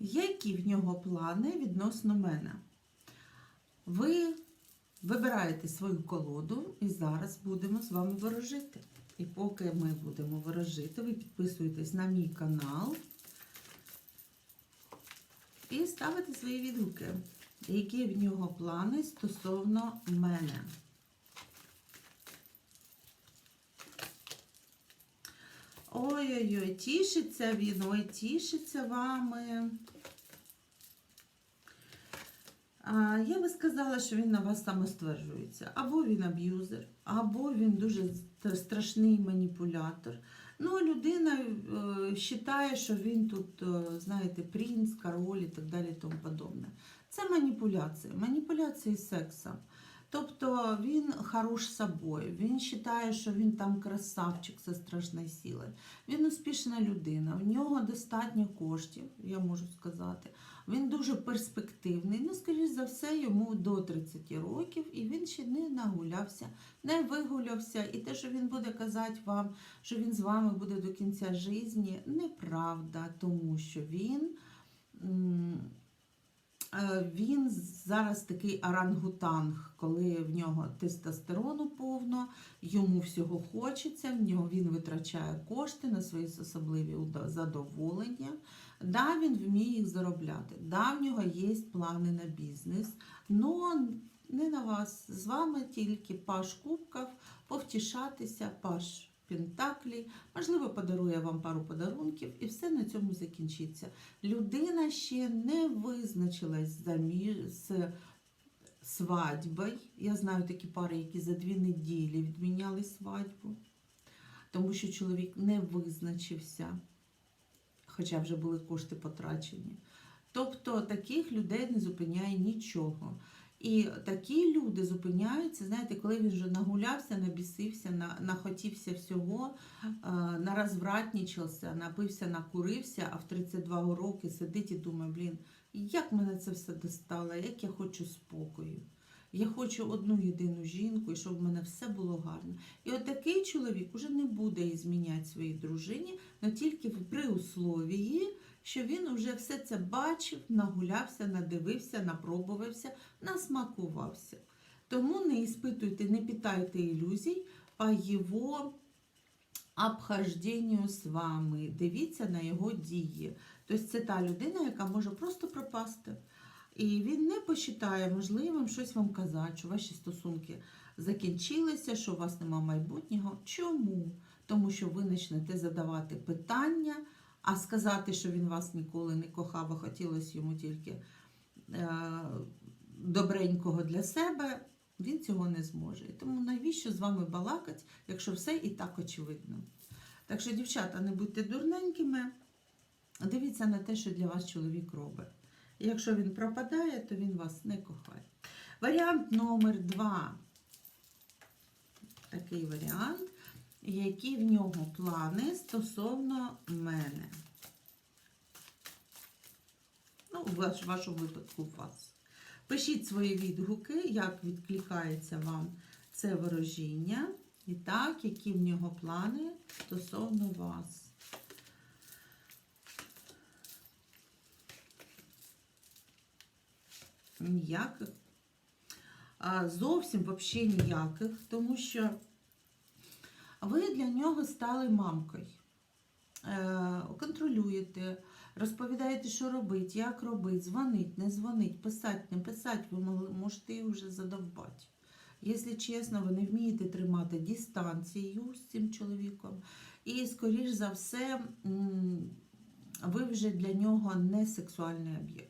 які в нього плани відносно мене. Ви вибираєте свою колоду і зараз будемо з вами ворожити. І поки ми будемо ворожити, ви підписуєтесь на мій канал і ставите свої відгуки, які в нього плани стосовно мене. Ой-ой-ой, тішиться він, ой, тішиться вами. А, я би сказала, що він на вас самостверджується. Або він аб'юзер, або він дуже страшний маніпулятор. Ну, людина е, вважає, що він тут, е, знаєте, принц, король і так далі, і тому подобне. Це маніпуляція, із сексом. Тобто він хорош собою, він вважає, що він там красавчик зі страшною силою. Він успішна людина, в нього достатньо коштів, я можу сказати. Він дуже перспективний. Ну, скоріш за все, йому до 30 років, і він ще не нагулявся, не вигулявся. І те, що він буде казати вам, що він з вами буде до кінця житті, неправда, тому що він. Е, Він зараз такий орангутанг, коли в нього тестостерону повно, йому всього хочеться, в нього він витрачає кошти на свої особливі задоволення. Да, він вміє їх заробляти. Да, в нього є плани на бізнес, але не на вас. З вами тільки паш кубків, повтішатися, паш пентаклі, можливо, подарує вам пару подарунків, і все на цьому закінчиться. Людина ще не визначилась з свадьбою. Я знаю такі пари, які за дві неділі відміняли свадьбу, тому що чоловік не визначився хоча вже були кошти потрачені. Тобто таких людей не зупиняє нічого. І такі люди зупиняються, знаєте, коли він вже нагулявся, набісився, на- нахотівся всього, е, нарозвратнічався, напився, накурився, а в 32 роки сидить і думає, блін, як мене це все достало, як я хочу спокою. Я хочу одну єдину жінку, і щоб в мене все було гарно. І от такий чоловік уже не буде і зміняти своїй дружині, але тільки при условії, що він вже все це бачив, нагулявся, надивився, напробувався, насмакувався. Тому не іспитуйте, не питайте ілюзій по його обхожденню з вами. Дивіться на його дії. Тобто це та людина, яка може просто пропасти. І він не посчитає можливим щось вам казати, що ваші стосунки закінчилися, що у вас нема майбутнього. Чому? Тому що ви почнете задавати питання, а сказати, що він вас ніколи не кохав, а хотілося йому тільки е, добренького для себе, він цього не зможе. І тому навіщо з вами балакати, якщо все і так очевидно? Так що, дівчата, не будьте дурненькими, дивіться на те, що для вас чоловік робить. Якщо він пропадає, то він вас не кохає. Варіант номер два. Такий варіант, які в нього плани стосовно мене. Ну, в ваш- вашому випадку вас. Пишіть свої відгуки, як відкликається вам це ворожіння. І так, які в нього плани стосовно вас. Ніяких. Зовсім взагалі ніяких, тому що ви для нього стали мамкою. Е, Контролюєте, розповідаєте, що робити, як робити, дзвонить, не дзвонить, писати, не писати, ви можете їх вже задовбати. Якщо чесно, ви не вмієте тримати дистанцію з цим чоловіком. І, скоріш за все, ви вже для нього не сексуальний об'єкт.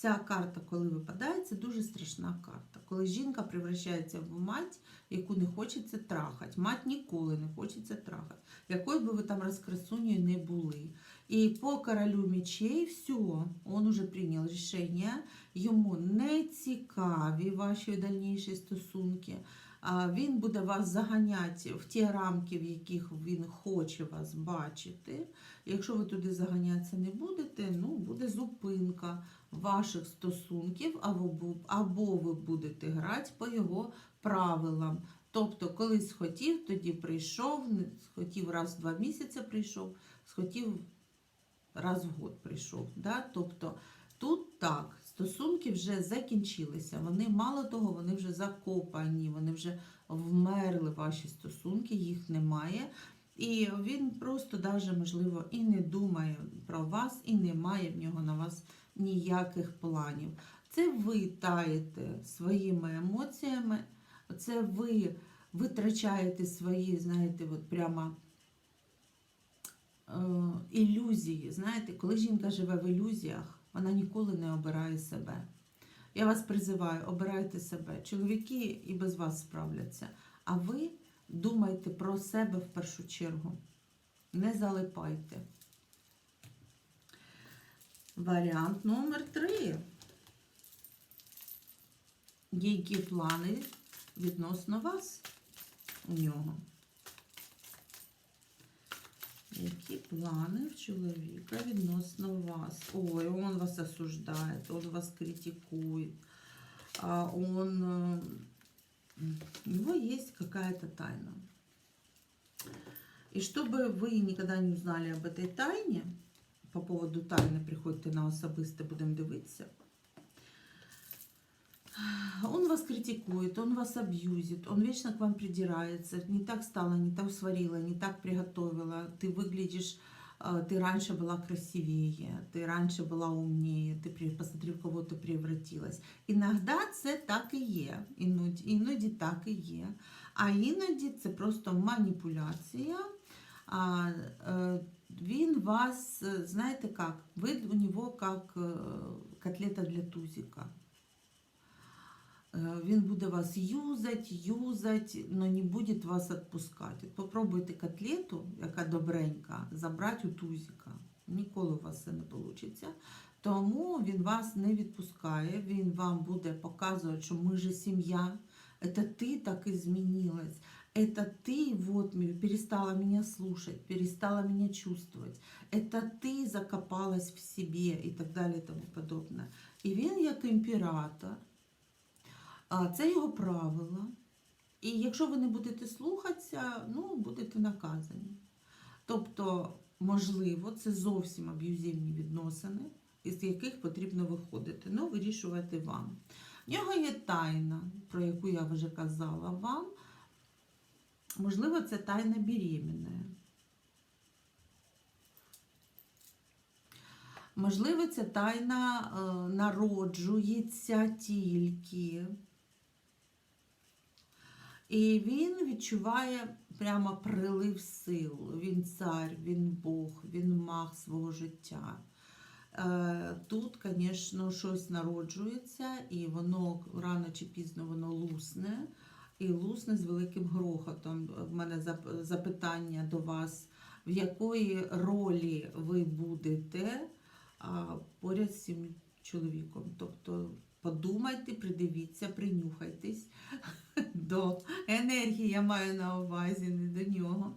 Ця карта, коли випадає, це дуже страшна карта. Коли жінка превращається в мать, яку не хочеться трахати. Мать ніколи не хочеться трахати. Якою би ви там розкрасунею не були. І по королю мечей все, он уже прийняв рішення, йому не цікаві ваші дальніші стосунки. Він буде вас заганяти в ті рамки, в яких він хоче вас бачити. Якщо ви туди заганятися не будете, ну буде зупинка ваших стосунків, або, або ви будете грати по його правилам. Тобто, колись хотів, тоді прийшов, хотів раз в два місяці прийшов, схотів раз в год прийшов. Да? Тобто тут так, стосунки вже закінчилися. Вони мало того, вони вже закопані, вони вже вмерли ваші стосунки, їх немає. І він просто даже, можливо, і не думає про вас, і не має в нього на вас ніяких планів. Це ви таєте своїми емоціями, це ви витрачаєте свої, знаєте, от прямо ілюзії. Знаєте, коли жінка живе в ілюзіях, вона ніколи не обирає себе. Я вас призиваю, обирайте себе. Чоловіки і без вас справляться. А ви думайте про себе в першу чергу. Не залипайте. Варіант номер три. Які плани відносно вас у нього? Які плани в чоловіка відносно вас? Ой, он вас осуждає, он вас критикует, а он... э, У него есть какая-то тайна. И чтобы вы никогда не узнали об этой тайне, по поводу тайны приходьте на особисте, будемо дивитися. Он вас критикует, он вас абьюзит, он вечно к вам придирается. Не так стало, не так сварила, не так приготовила. Ты выглядишь, э, ты раньше была красивее, ты раньше была умнее, ты при- посмотри, в кого ти превратилась. Іногда це так і є, іноді, іноді так і є. А іноді це просто маніпуляція. А, е, він вас, е, знаєте як, ви у нього як е, котлета для тузика. Е, Він буде вас юзать, юзать, але не буде вас відпускати. От Попробуйте котлету, яка добренька, забрати у тузика. Ніколи у вас це не вийде. Тому він вас не відпускає, він вам буде показувати, що ми же сім'я. Это ты так изменилась. Это ты вот м- перестала меня слушать, перестала меня чувствовать. Это ты закопалась в себе і так далі, і тому подобне. І він як імператор, а це його правила. І якщо ви не будете слухатися, ну, будете наказані. Тобто, можливо, це зовсім аб'юзивні відносини, із яких потрібно виходити. Ну, вирішувати вам. В нього є тайна, про яку я вже казала вам. Можливо, це тайна беременна. Можливо, ця тайна е, народжується тільки. І він відчуває прямо прилив сил. Він цар, він Бог, він маг свого життя. Е, Тут, звісно, щось народжується, і воно рано чи пізно воно лусне, і лусне з великим грохотом. В мене запитання до вас, в якої ролі ви будете поряд з цим чоловіком. Тобто подумайте, придивіться, принюхайтесь до енергії, я маю на увазі, не до нього.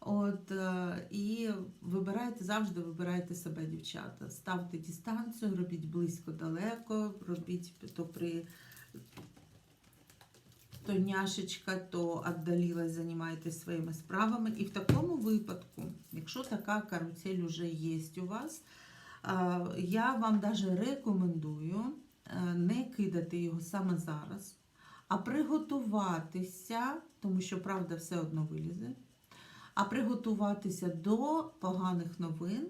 От, е, і вибирайте, завжди вибирайте себе, дівчата. Ставте дистанцію, робіть близько далеко, робіть то при то няшечка, то віддалілась, займайтесь своїми справами. І в такому випадку, якщо така карусель вже є у вас, е, я вам даже рекомендую е, не кидати його саме зараз, а приготуватися, тому що правда все одно вилізе а приготуватися до поганих новин.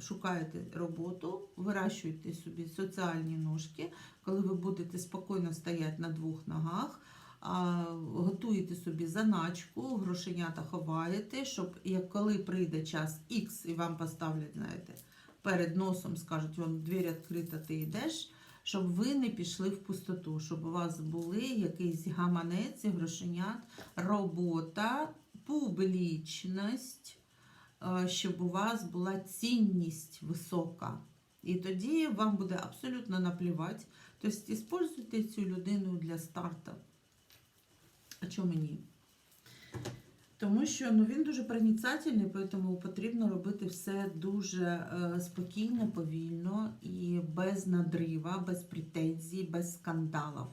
Шукаєте роботу, вирощуєте собі соціальні ножки, коли ви будете спокійно стояти на двох ногах, готуєте собі заначку, грошенята ховаєте, щоб як коли прийде час X і вам поставлять, знаєте, перед носом скажуть, вам двері відкрита, ти йдеш, щоб ви не пішли в пустоту, щоб у вас були якийсь гаманець, грошенят, робота, публічність, е, щоб у вас була цінність висока. І тоді вам буде абсолютно наплівати. Тобто, використовуйте цю людину для старту. А чому ні? Тому що ну, він дуже проницательний, тому потрібно робити все дуже е, спокійно, повільно і без надрива, без претензій, без скандалів.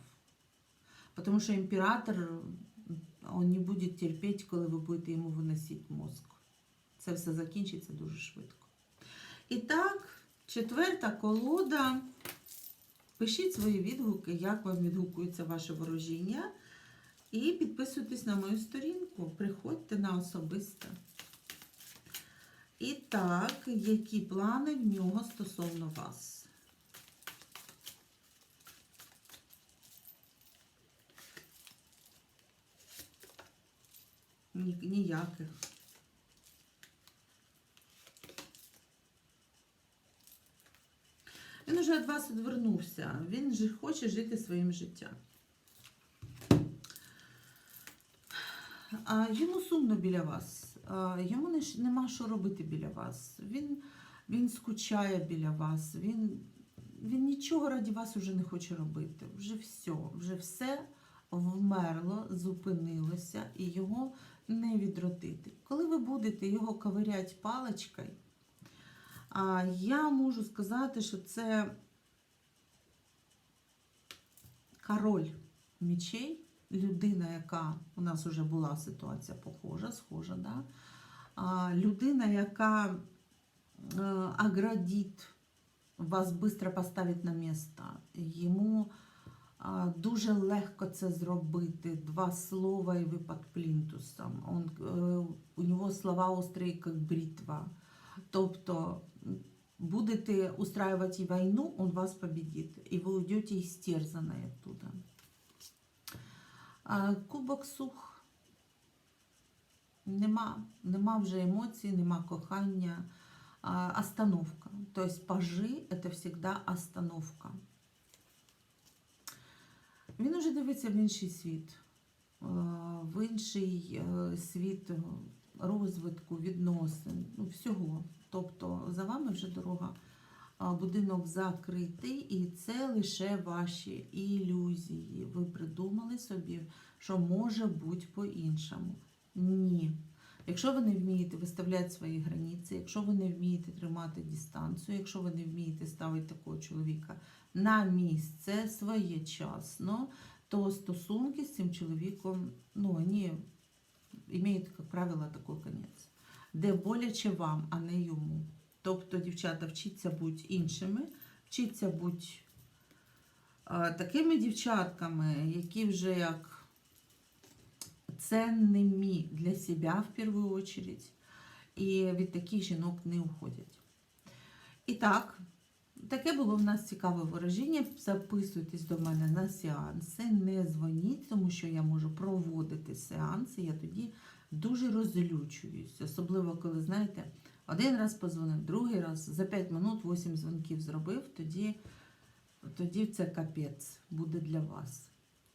Тому що імператор он не буде терпіти, коли ви будете йому виносити мозк. Це все закінчиться дуже швидко. І так, четверта колода. Пишіть свої відгуки, як вам відгукується ваше ворожіння. І підписуйтесь на мою сторінку. Приходьте на особисте. І так, які плани в нього стосовно вас? Ні- Ніяких. Він уже від вас відвернувся. Він же хоче жити своїм життям. А йому сумно біля вас. А, йому не, нема що робити біля вас. Він, він скучає біля вас. Він, він нічого раді вас вже не хоче робити. Вже все, вже все вмерло, зупинилося і його не відродити. Коли ви будете його ковирять паличкою, а, я можу сказати, що це король мечей, людина, яка у нас вже була ситуація похожа, схожа, да? а, людина, яка е, оградить вас швидко поставить на місце. Йому а, дуже легко це зробити. Два слова і ви під плінтусом. Он, е, у нього слова острі, як бритва. Тобто будете устраивать и войну, он вас победит, и вы уйдете истерзанной оттуда. Кубок сух. Нема, нема вже емоцій, нема кохання. Остановка. То есть пажи – это всегда остановка. Він уже дивиться в інший світ, в інший е, світ розвитку, відносин, ну, всього. Тобто за вами вже дорога, будинок закритий, і це лише ваші ілюзії. Ви придумали собі, що може бути по-іншому. Ні. Якщо ви не вмієте виставляти свої границі, якщо ви не вмієте тримати дистанцію, якщо ви не вмієте ставити такого чоловіка на місце своєчасно, то стосунки з цим чоловіком, ну, вони имеют, як правило, такий конець. Де боляче вам, а не йому. Тобто, дівчата, вчіться бути іншими, вчіться бути е, такими дівчатками, які вже як ценними для себе в першу очередь, і від таких жінок не уходять. І так, таке було в нас цікаве вираження. Записуйтесь до мене на сеанси, не дзвоніть, тому що я можу проводити сеанси, я тоді дуже розлючуюсь. Особливо, коли, знаєте, один раз позвонив, другий раз, за 5 минут 8 дзвонків зробив, тоді, тоді це капець буде для вас.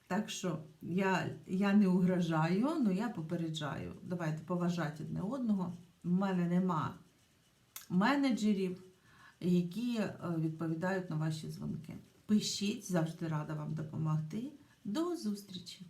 Так що я, я не угрожаю, але я попереджаю. Давайте поважати одне одного. У мене нема менеджерів, які е, відповідають на ваші дзвонки. Пишіть, завжди рада вам допомогти. До зустрічі!